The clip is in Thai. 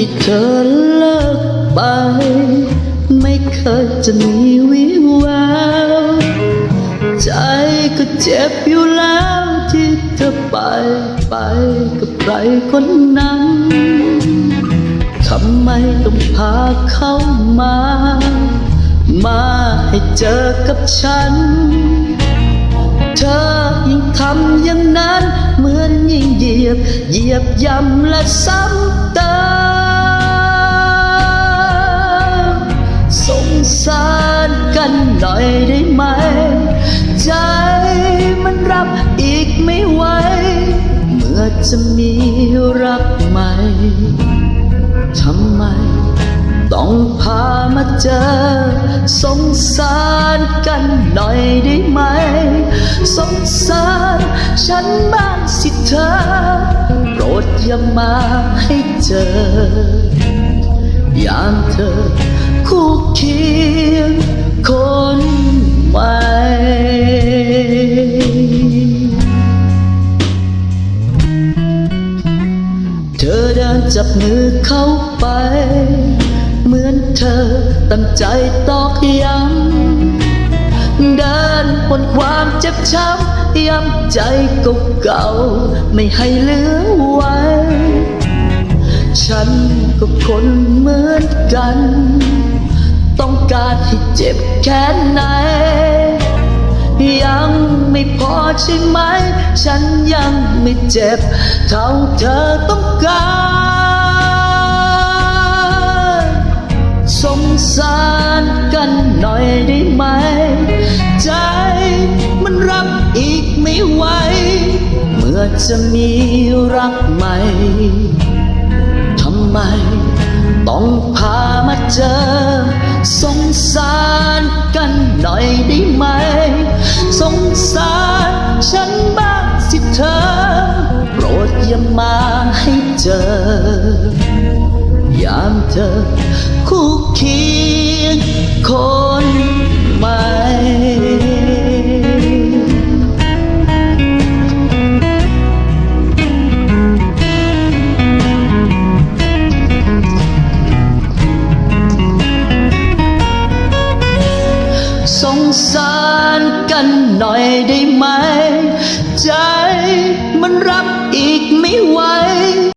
ที่เธอเลิกไป ไม่เคยจะมีวิวาวใจก็เจ็บอยู่แล้วที่เธอไปไปกับใครคนนั้นทำไมต้องพาเขามา มาให้เจอกับฉัน เธอยิ่งทำอย่างนั้น เหมือนยิ่งเหยียบ เหยียบย่ำและซ้ำเติม สารกันหน่อยได้ไหม ใจมันรับอีกไม่ไหว เมื่อจะมีรักใหม่ทำไม ต้องพามาเจอ สงสารกันหน่อยได้ไหม สงสารฉันบ้างสิเธอ โปรดอย่ามาให้เจอ ยามเธอ เคียงคนใหม่ เธอเดินจับมือเข้าไป เหมือนเธอตั้งใจตอกย้ำเดินบนความเจ็บช้ำย้ำใจเก่าๆไม่ให้เหลือไว้ฉันก็คนเหมือนกัน ต้องการให้เจ็บแค่ไหน ยังไม่พอใช่ไหม ฉันยังไม่เจ็บ เท่าเธอต้องการสงสารกันหน่อยได้ไหม ใจมันรับอีกไม่ไหว เมื่อจะมีรักใหม่ สารกันหน่อยได้ไหม สงสารฉันบ้างสิเธอ โปรดอย่ามา หน่อยได้ไหม ใจมันรับอีกไม่ไหว